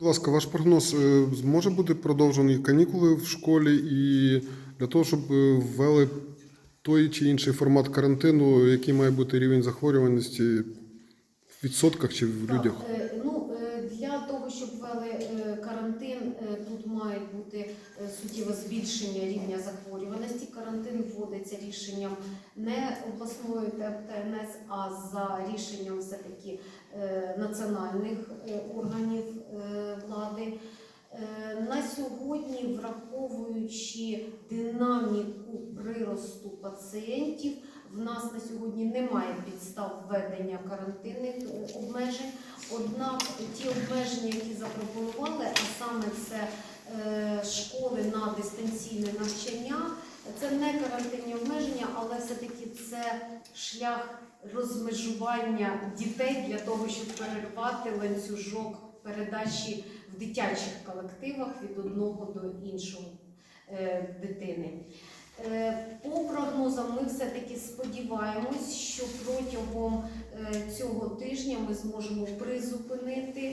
Будь ласка, ваш прогноз е, зможе бути продовжені канікули в школі і для того, щоб е, ввели той чи інший формат карантину, який має бути рівень захворюваності в відсотках чи в людях? Того, щоб ввели е, карантин, е, тут має бути е, суттєве збільшення рівня захворюваності. Карантин вводиться рішенням не обласної ТНС, а за рішенням все-таки національних органів влади. На сьогодні, враховуючи динаміку приросту пацієнтів, в нас на сьогодні немає підстав введення обмежень. Однак ті обмеження, які запропонували, а саме це е, школи на дистанційне навчання, це не карантинні обмеження, але все-таки це шлях розмежування дітей для того, щоб перервати ланцюжок передачі в дитячих колективах від одного до іншого е, дитини. Е, По прогнозам ми все-таки сподіваємось, що протягом цього тижня ми зможемо призупинити